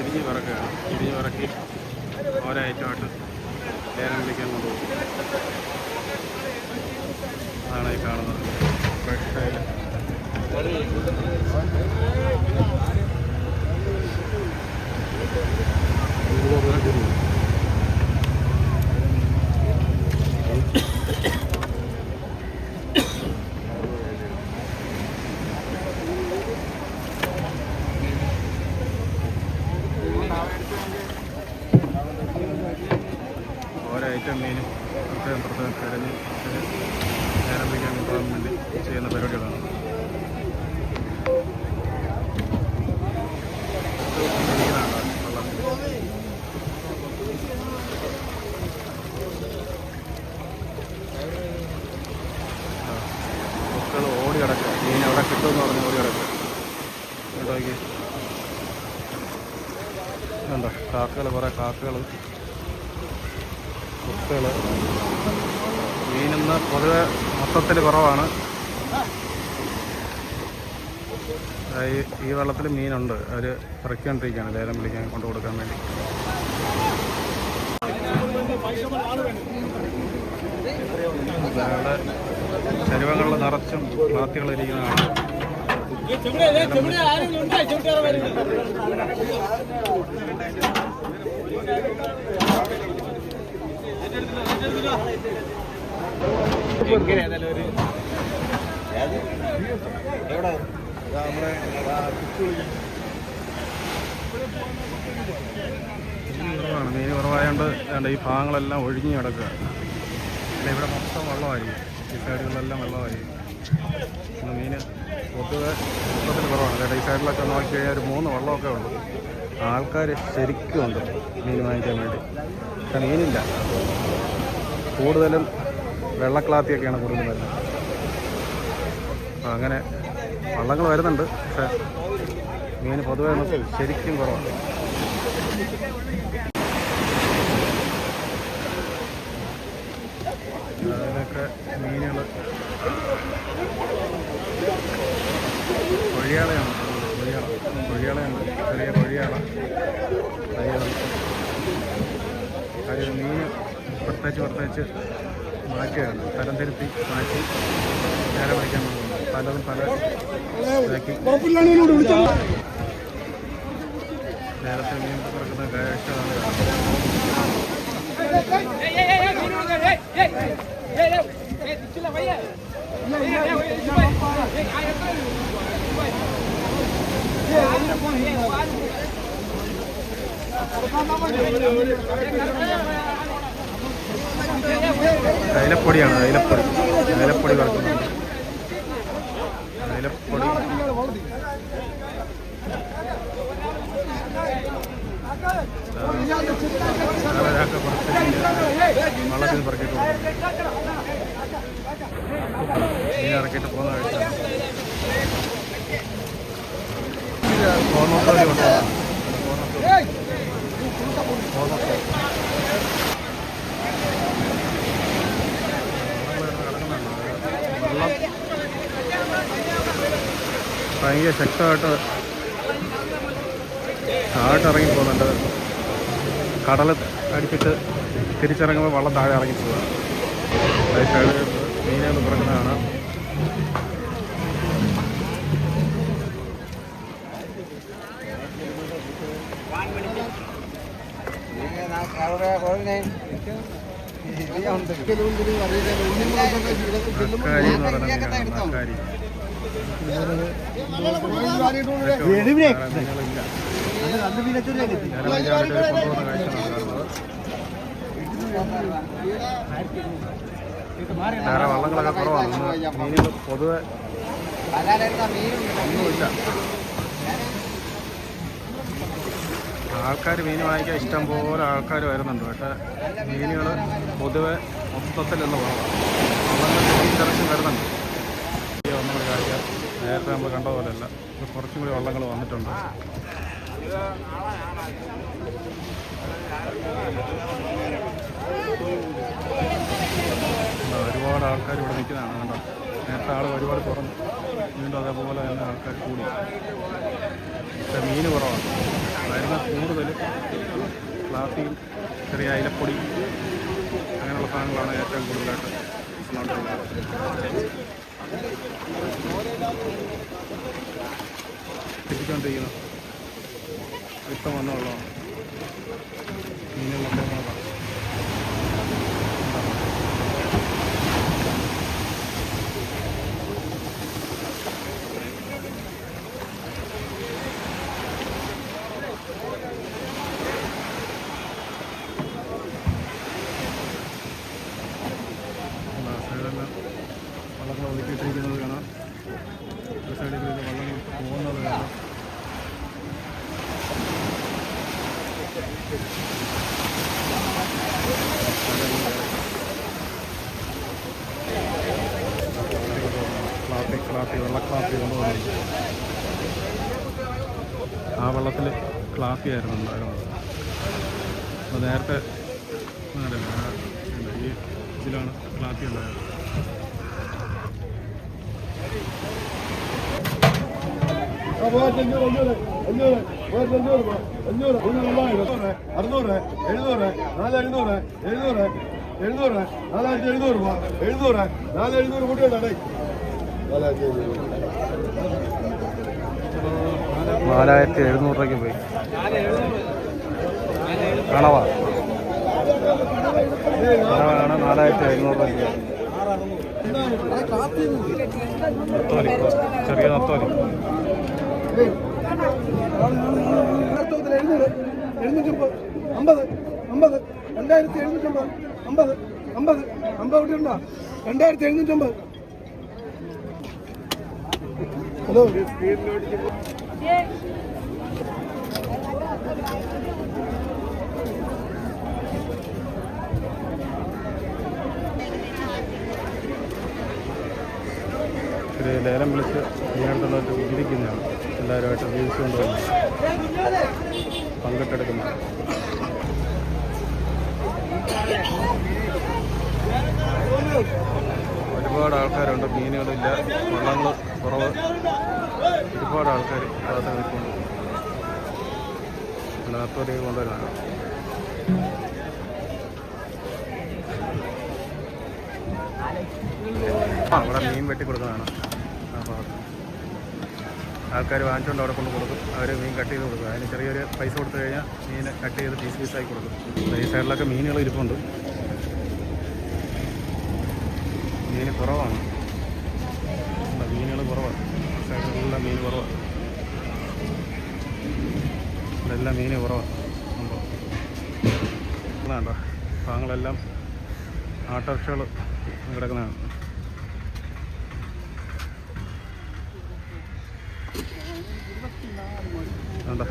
തിരിഞ്ഞ് പറക്കുകയാണ്. തിരിഞ്ഞ് പറക്കി ഓരോ ഐറ്റമായിട്ട് ലേലം വിളിക്കാൻ കൊണ്ടുപോകും. അതാണ് ഈ കാണുന്നത്. ഫ്രഷ് അയില ഓരോ ഐറ്റം മീനും പ്രത്യേകം പ്രത്യേകം തിരഞ്ഞ് ആരംഭിക്കാൻ വയ്ക്കാൻ വേണ്ടി ചെയ്യുന്ന പരിപാടികളാണ്. മക്കൾ അവിടെ നോക്കി കാക്കകൾ കുറേ കാക്കകൾ കുത്തുകൾ മീനിന്ന് പൊതുവെ മൊത്തത്തിൽ കുറവാണ്. ഈ ഈ വെള്ളത്തിൽ മീനുണ്ട്. അവർ ഇറക്കിക്കൊണ്ടിരിക്കുകയാണ് ലേലം വിളിക്കാൻ കൊണ്ടു കൊടുക്കാൻ വേണ്ടി. ഇവിടെ ചരുവങ്ങളിൽ നിറച്ചും മീൻ കുറവാണ് മീൻ കുറവായതുകൊണ്ട് വേണ്ട ഈ ഭാഗങ്ങളെല്ലാം ഒഴിഞ്ഞു കിടക്കുക. അല്ല ഇവിടെ മൊത്തം വെള്ളമായിരിക്കും. ഈ സൈഡുകളിലെല്ലാം വെള്ളമായിരിക്കും. മീന് പൊതുവെ മൊത്തത്തിൽ കുറവാണ്. കേട്ടോ ഈ സൈഡിലൊക്കെ നോക്കി കഴിഞ്ഞാൽ ഒരു മൂന്ന് വെള്ളമൊക്കെ ഉള്ളൂ. ആൾക്കാർ ശരിക്കും ഉണ്ട് മീൻ വാങ്ങിക്കാൻ വേണ്ടി. പക്ഷെ മീനില്ല. കൂടുതലും വെള്ളക്ലാത്തിയൊക്കെയാണ് കൂടുതലും വരുന്നത്. അങ്ങനെ വള്ളങ്ങൾ വരുന്നുണ്ട്. പക്ഷേ മീൻ പൊതുവെ ശരിക്കും കുറവാണ്. അതിനൊക്കെ മീനുകൾ കൊഴിയാളയാണ് കൊഴിയാള കൊഴിയാളയുണ്ട് ചെറിയ കൊഴിയാള അതിൽ മീൻ പ്രത്യേകിച്ച് പ്രത്യേകിച്ച് മാറ്റുകയാണ് തരം തിരുത്തി മാറ്റി നേരെ പഠിക്കാൻ പോകുന്നു പലതും പല ഇതാക്കി നേരത്തെ മീൻ കിടക്കുന്ന കാഴ്ചകളാണ് കാണുന്നത്. അയിലപ്പൊടിയാണ് തൈലപ്പൊടി തൈലപ്പൊടി വറക്കുന്നുണ്ട് തൈലപ്പൊടി അതൊക്കെ കുറച്ച് വള്ളത്തിൽ പറക്കിയിട്ട് മീൻ ഇറക്കിയിട്ട് പോകുന്ന കാഴ്ച. ഭയങ്കര ശക്തമായിട്ട് താഴോട്ട് ഇറങ്ങി പോകുന്നുണ്ട് കടൽ അടിച്ചിട്ട് തിരിച്ചിറങ്ങുമ്പോൾ വെള്ളം താഴെ ഇറങ്ങി പോവുക സൈഡ് പറഞ്ഞതാണ് വേറെ വള്ളങ്ങളൊക്കെ കുറവാണ് മീനുകൾ പൊതുവെ ഒന്നുമില്ല. ആൾക്കാർ മീൻ വാങ്ങിക്കാൻ ഇഷ്ടം പോലെ ആൾക്കാർ വരുന്നുണ്ട്. പക്ഷേ മീനുകൾ പൊതുവെ കുറവാണ്. വള്ളങ്ങൾ തിരിച്ചറിച്ചും വരുന്നുണ്ട്. വന്നങ്ങൾ കാണിക്കാം. നേരത്തെ നമ്മൾ കണ്ട പോലെയല്ല. കുറച്ചും കൂടി വള്ളങ്ങൾ വന്നിട്ടുണ്ട്. ഒരുപാട് ആൾക്കാർ ഇവിടെ നിൽക്കുന്നതാണ് കണ്ടോ? നേരത്തെ ആൾ ഒരുപാട് കുറഞ്ഞു വീണ്ടും അതേപോലെ തന്നെ ആൾക്കാർ കൂടി. പക്ഷേ മീൻ കുറവാണ്. വരുന്ന കൂടുതൽ ക്ലാസ്സിൽ ചെറിയ അയിലപ്പൊടി അങ്ങനെയുള്ള സാധനങ്ങളാണ് ഏറ്റവും കൂടുതലായിട്ട് വന്നുകൊണ്ടിരുന്നത് തിരിച്ചുകൊണ്ടിരിക്കുന്നു ഇഷ്ടം വന്നുള്ളൂ മീനുകളൊക്കെ നോക്കാം ആ സൈഡെല്ലാം വള്ളങ്ങൾ ഒതുക്കിയിട്ടിരിക്കുന്നത് കാണാം ഒരു സൈഡിൽ കൂടി വള്ളങ്ങൾ പോകുന്നത് കാണാം ക്ലാപ്പി വെള്ളക്ലാപ്പി കൊണ്ടുപോകുന്നത് ആ വെള്ളത്തിൽ ക്ലാപ്പിയായിരുന്നു ഉണ്ടായിരുന്നത് അപ്പോൾ നേരത്തെ ഈ ഇതിലാണ് ക്ലാപ്പി ഉണ്ടായത് അഞ്ഞൂറ് അറുന്നൂറ് എഴുന്നൂറ് നാല് എഴുന്നൂറ് എഴുന്നൂറ് നാലായിരത്തി എഴുന്നൂറ് രൂപ എഴുന്നൂറ് നാല് എഴുന്നൂറ് കൂട്ടിയുണ്ടേ നാലായിരത്തി എഴുന്നൂറ് രൂപയ്ക്ക് പോയി കണവാ കണവാണ് നാലായിരത്തി എഴുന്നൂറ് രൂപയ്ക്ക് ചെറിയ നത്തോലി എഴുന്നൂറ് എഴുന്നൂറ്റമ്പത് അമ്പത് അമ്പത് രണ്ടായിരത്തി എഴുന്നൂറ്റമ്പത് അമ്പത് അമ്പത് അമ്പത് ഉണ്ടോ രണ്ടായിരത്തി എഴുന്നൂറ്റമ്പത് ഹലോ. ഒരു ലേലം വിളിച്ച് ഇതിനടുത്തുള്ളവർക്ക് വിരിക്കുന്നതാണ് എല്ലാവരുമായിട്ട് വ്യൂസ് കൊണ്ടുവന്ന് പങ്കിട്ടെടുക്കുന്ന. ഒരുപാട് ആൾക്കാരുണ്ട്. മീനുകളില്ല. വള്ളങ്ങൾ കുറവ്. ഒരുപാട് ആൾക്കാർ ഭാഗത്ത് നിൽക്കുന്നു. നാൽപ്പത് കൊണ്ടുവരാണ് ആ അവിടെ മീൻ വെട്ടി കൊടുക്കുന്നതാണ്. ആൾക്കാർ വാങ്ങിച്ചുകൊണ്ട് അവിടെ കൊണ്ട് കൊടുക്കും. അവർ മീൻ കട്ട് ചെയ്ത് കൊടുക്കും. അതിന് ചെറിയൊരു പൈസ കൊടുത്തു കഴിഞ്ഞാൽ മീൻ കട്ട് ചെയ്ത് പീസ് പീസായി കൊടുക്കും. ഈ സൈഡിലൊക്കെ മീനുകൾ ഇരിപ്പുണ്ട്. മീൻ കുറവാണ്. മീനുകൾ കുറവാണ്. സൈഡിലെല്ലാം മീൻ കുറവാണ്. ഇതെല്ലാം മീൻ കുറവാണ്. ഇതാണ്ടോ? ഭാഗങ്ങളെല്ലാം ആട്ടോറിക്ഷകൾ കിടക്കുന്നതാണ്. കണ്ടോ